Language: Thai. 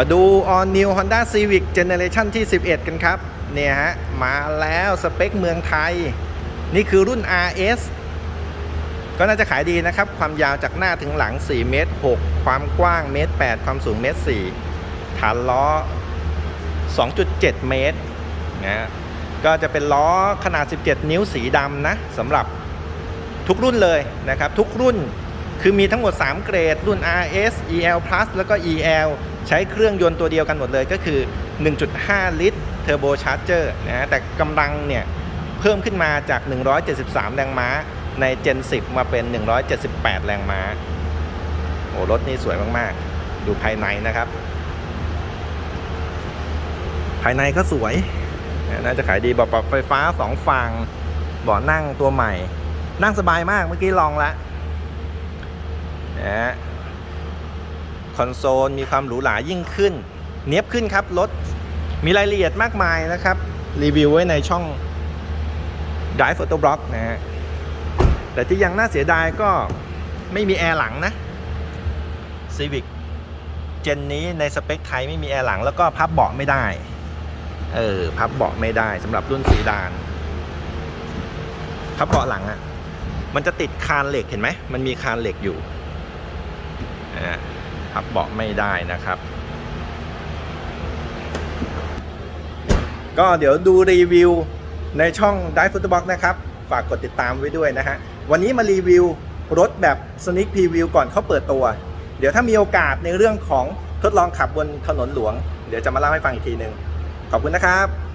มาดู All New Honda Civic Generation ที่ 11 กันครับ เนี่ยฮะ มาแล้วสเปคเมืองไทย นี่คือรุ่น RS ก็น่าจะขายดีนะครับ ความยาวจากหน้าถึงหลัง 4 เมตร 6 ความกว้างเมตร 8 ความสูงเมตร 4 ฐานล้อ 2.7 เมตรนะฮะก็จะเป็นล้อขนาด 17 นิ้วสีดำนะสำหรับทุกรุ่นเลยนะครับ ทุกรุ่นคือมีทั้งหมด 3 เกรด รุ่น RS EL Plus แล้วก็ EL ใช้เครื่องยนต์ตัวเดียวกันหมดเลยก็คือ 1.5 ลิตรเทอร์โบชาร์เจอร์นะฮะแต่กำลังเนี่ยเพิ่มขึ้นมาจาก 173 แรงม้าใน Gen 10 มาเป็น 178 แรงม้า โอ้รถนี่สวยมาก ๆ ดูภายในนะครับ ภายในก็สวย น่าจะขายดีเบาะปรับไฟฟ้า 2 ฝั่งเบาะนั่งตัวใหม่ นั่งสบายมากเมื่อกี้ลองแล้วนะ คอนโซล มีความหรูหรายิ่งขึ้น เนี้ยบขึ้นครับรถมีรายละเอียดมากมายนะครับ รีวิวไว้ในช่อง Drive Photo Blog นะฮะแต่ที่ยังน่าเสียดายก็ไม่มีแอร์หลังนะ Civic เจนนี้ในสเปคไทยไม่มีแอร์หลังแล้วก็พับเบาะไม่ได้ เออ พับเบาะไม่ได้สำหรับรุ่นสีดาน พับเบาะหลังอะ่ะ มันจะติดคานเหล็กเห็นไหม มันมีคานเหล็กอยู่ อ่า พับเบาะไม่ได้นะครับ ก็เดี๋ยวดูรีวิวในช่อง Dive Footbox นะครับ ฝากกดติดตามไว้ด้วยนะฮะ วันนี้มารีวิวรถแบบ Sneak Preview ก่อนเขาเปิดตัว เดี๋ยวถ้ามีโอกาสในเรื่องของทดลองขับบนถนนหลวง เดี๋ยวจะมาเล่าให้ฟังอีกทีหนึ่งขอบคุณนะครับ